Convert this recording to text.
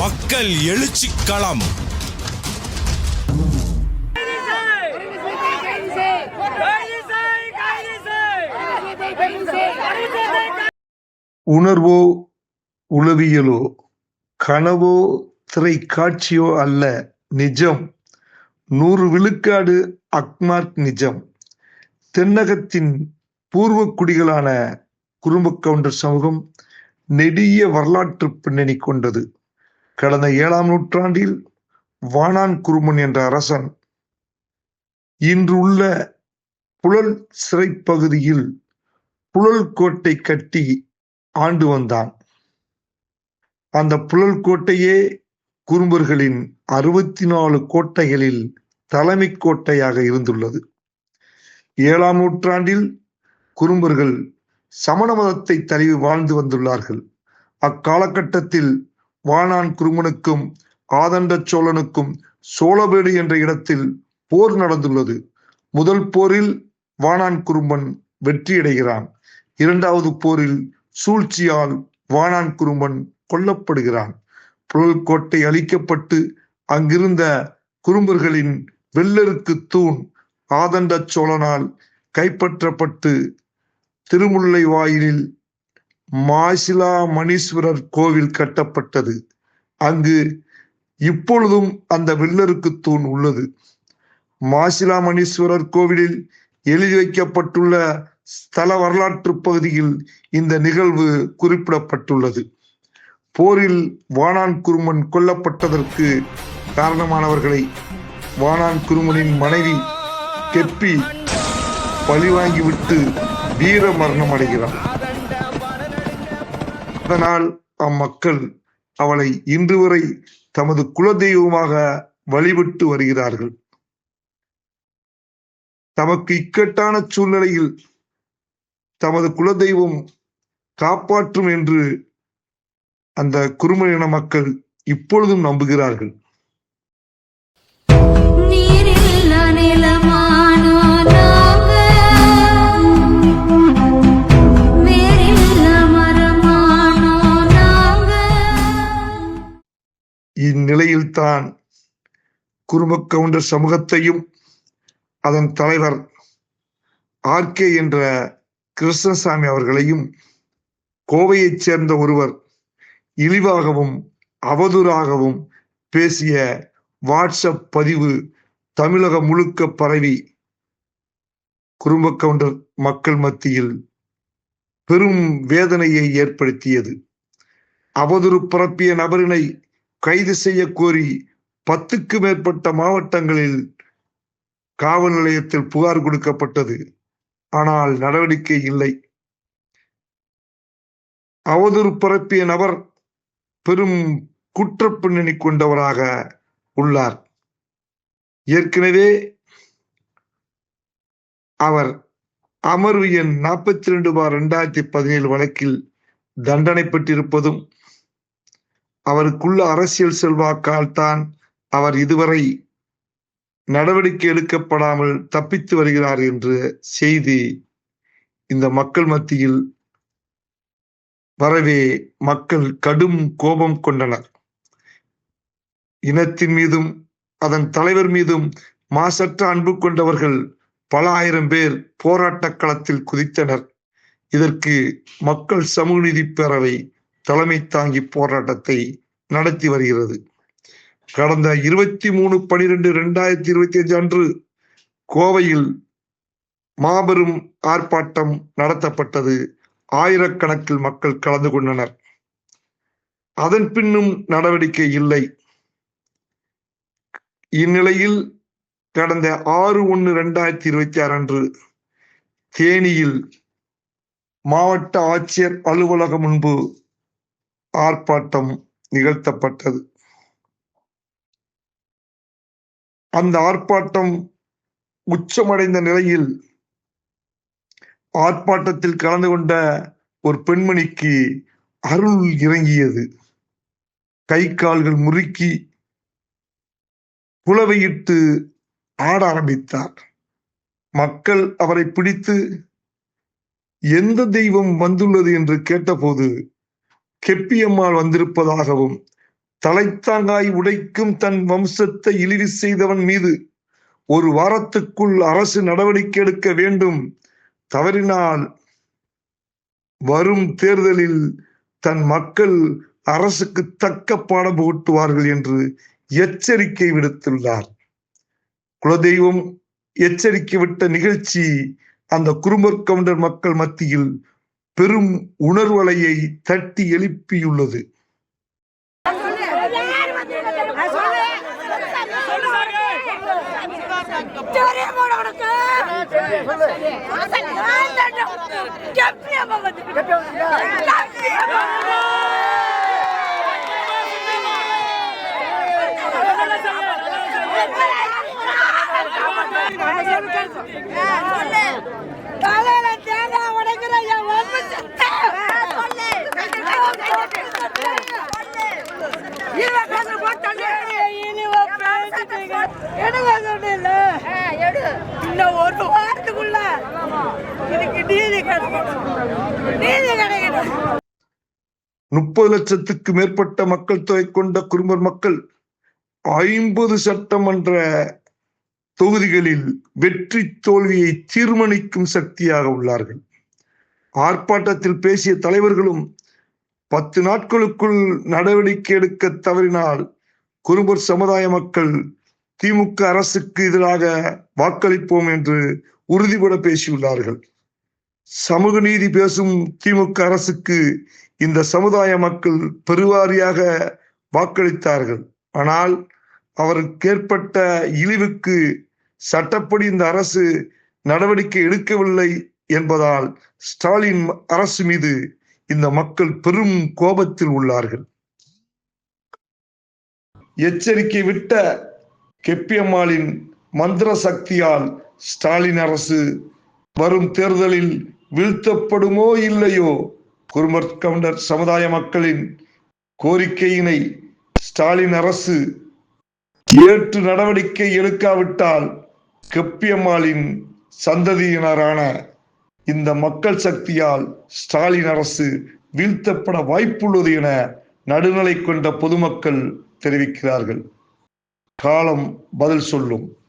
மக்கள் எழுச்சி களம். உணர்வோ உளவியலோ கனவோ திரை காட்சியோ அல்ல நிஜம். நூறு விழுக்காடு அக்மார்க் நிஜம். தென்னகத்தின் பூர்வ குடிகளான குறும்ப கவுண்டர் சமூகம் நெடிய வரலாற்று பின்னணி கொண்டது. கடந்த ஏழாம் நூற்றாண்டில் வானான் குருமன் என்ற அரசன் இன்று உள்ள புழல் சிறைப்பகுதியில் புழல் கோட்டை கட்டி ஆண்டு வந்தான். அந்த புழல் கோட்டையே குறும்பர்களின் அறுபத்தி நாலு கோட்டைகளில் தலைமை கோட்டையாக இருந்துள்ளது. ஏழாம் நூற்றாண்டில் குறும்பர்கள் சமண மதத்தை தழுவி வாழ்ந்து வந்துள்ளார்கள். அக்காலகட்டத்தில் வானான் குருமனுக்கும் ஆதண்ட சோழனுக்கும் சோழபேடு என்ற இடத்தில் போர் நடந்துள்ளது. முதல் போரில் வானான் குறும்பன் வெற்றியடைகிறான். இரண்டாவது போரில் சூழ்ச்சியால் வானான் குறும்பன் கொல்லப்படுகிறான். புழல் கோட்டை அழிக்கப்பட்டு அங்கிருந்த குறும்பர்களின் வெள்ளருக்கு தூண் ஆதண்ட சோழனால் கைப்பற்றப்பட்டு திருமுல்லை வாயிலில் மாசிலா மணீஸ்வரர் கோவில் கட்டப்பட்டது. அங்கு இப்பொழுதும் அந்த வில்லருக்கு தூண் உள்ளது. மாசிலாமணீஸ்வரர் கோவிலில் எழுதி வைக்கப்பட்டுள்ள ஸ்தல வரலாற்று பகுதியில் இந்த நிகழ்வு குறிப்பிடப்பட்டுள்ளது. போரில் வானான் குருமன் கொல்லப்பட்டதற்கு காரணமானவர்களை வானான் குருமனின் மனைவி கெப்பி பழிவாங்கிவிட்டு வீர மரணம் அடைகிறார் அதனால் அம்மக்கள் அவளை இன்று வரை தமது குலதெய்வமாக வழிபட்டு வருகிறார்கள். தமக்கு இக்கட்டான சூழ்நிலையில் தமது குலதெய்வம் காப்பாற்றும் என்று அந்த குறுமணியின மக்கள் இப்பொழுதும் நம்புகிறார்கள். இந்நிலையில்தான் குறும்ப கவுண்டர் சமூகத்தையும் அதன் தலைவர் ஆர்கே என்ற கிருஷ்ணசாமி அவர்களையும் கோவையைச் சேர்ந்த ஒருவர் இழிவாகவும் அவதூறாகவும் பேசிய வாட்ஸ்அப் பதிவு தமிழகம் முழுக்க பரவி குறும்ப கவுண்டர் மக்கள் மத்தியில் பெரும் வேதனையை ஏற்படுத்தியது. அவதூறு பரப்பிய நபரினை கைது செய்ய கோரி பத்துக்கு மேற்பட்ட மாவட்டங்களில் காவல் நிலையத்தில் புகார் கொடுக்கப்பட்டது. ஆனால் நடவடிக்கை இல்லை. அவதூறு பரப்பிய நபர் பெரும் குற்ற பின்னணி கொண்டவராக உள்ளார். ஏற்கனவே அவர் அமர்வு எண் நாற்பத்தி ரெண்டு பார் இரண்டாயிரத்தி பதினேழு வழக்கில் தண்டனை பெற்றிருப்பதும் அவருக்குள்ள அரசியல் செல்வாக்கால் தான் அவர் இதுவரை நடவடிக்கை எடுக்கப்படாமல் தப்பித்து வருகிறார் என்ற செய்தி இந்த மக்கள் மத்தியில் வரவே மக்கள் கடும் கோபம் கொண்டனர். இனத்தின் மீதும் அதன் தலைவர் மீதும் மாசற்ற அன்பு கொண்டவர்கள் பல ஆயிரம் பேர் போராட்டக் களத்தில் குதித்தனர். இதற்கு மக்கள் சமூக நீதி பேரவை தலைமை தாங்கி போராட்டத்தை நடத்தி வருகிறது. கடந்த இருபத்தி மூணு பனிரெண்டு ரெண்டாயிரத்தி இருபத்தி அஞ்சு அன்று கோவையில் மாபெரும் ஆர்ப்பாட்டம் நடத்தப்பட்டது. ஆயிரக்கணக்கில் மக்கள் கலந்து கொண்டனர். அதன் பின்னும் நடவடிக்கை இல்லை. இந்நிலையில் கடந்த ஆறு ஒன்று ரெண்டாயிரத்தி இருபத்தி ஆறு அன்று தேனியில் மாவட்ட ஆட்சியர் அலுவலகம் முன்பு ஆர்ப்பாட்டம் நிகழ்த்தப்பட்டது. அந்த ஆர்ப்பாட்டம் உச்சமடைந்த நிலையில் ஆர்ப்பாட்டத்தில் கலந்து கொண்ட ஒரு பெண்மணிக்கு அருள் இறங்கியது. கை கால்கள் முறுக்கி புலவையிட்டு ஆட ஆரம்பித்தார். மக்கள் அவரை பிடித்து எந்த தெய்வம் வந்துள்ளது? என்று கேட்டபோது கெப்பியம்மாள் வந்திருப்பதாகவும் தலைத்தாங்காய் உடைக்கும் தன் வம்சத்தை இழிவு செய்தவன் மீது ஒரு வாரத்துக்குள் அரசு நடவடிக்கை எடுக்க வேண்டும். தவறினால் வரும் தேர்தலில் தன் மக்கள் அரசுக்கு தக்க பாடம் புகட்டுவார்கள் என்று எச்சரிக்கை விடுத்துள்ளார். குலதெய்வம் எச்சரிக்கை விட்ட நிகழ்ச்சி அந்த குறும்பர் கவுண்டர் மக்கள் மத்தியில் பெரும் உணர்வலையை தட்டி எழுப்பியுள்ளது தெரியுமா உனக்கு? நான் தாண்டா. இன்னும் ஒரு வாரத்துக்குள்ள இதுக்கு நீதி கிடைக்கணும். நீதி கிடைக்கணும். முப்பது லட்சத்துக்கு மேற்பட்ட மக்கள் தொகை கொண்ட குறும்பர் மக்கள் ஐம்பது சட்டமன்ற தொகுதிகளில் வெற்றி தோல்வியை தீர்மானிக்கும் சக்தியாக உள்ளார்கள். ஆர்ப்பாட்டத்தில் பேசிய தலைவர்களும் பத்து நாட்களுக்குள் நடவடிக்கை எடுக்க தவறினால் குறும்பர் சமுதாய மக்கள் திமுக அரசுக்கு எதிராக வாக்களிப்போம் என்று உறுதிபட பேசியுள்ளார்கள். சமூக நீதி பேசும் திமுக அரசுக்கு இந்த சமுதாய மக்கள் பெருவாரியாக வாக்களித்தார்கள். ஆனால் அவருக்கு ஏற்பட்ட இழிவுக்கு சட்டப்படி இந்த அரசு நடவடிக்கை எடுக்கவில்லை என்பதால் ஸ்டாலின் அரசு மீது இந்த மக்கள் பெரும் கோபத்தில் உள்ளார்கள். எச்சரிக்கை விட்ட கெப்பியம்மாளின் மந்திர சக்தியால் ஸ்டாலின் அரசு வரும் தேர்தலில் வீழ்த்தப்படுமோ இல்லையோ? குருமர் கவுண்டர் சமுதாய மக்களின் கோரிக்கையினை ஸ்டாலின் அரசு ஏற்று நடவடிக்கை எடுக்காவிட்டால் கெப்பியம்மாளின் சந்ததியினரான இந்த மக்கள் சக்தியால் ஸ்டாலின் அரசு வீழ்த்தப்பட வாய்ப்புள்ளது என நடுநிலை கொண்ட பொதுமக்கள் தெரிவிக்கிறார்கள். காலம் பதில் சொல்லும்.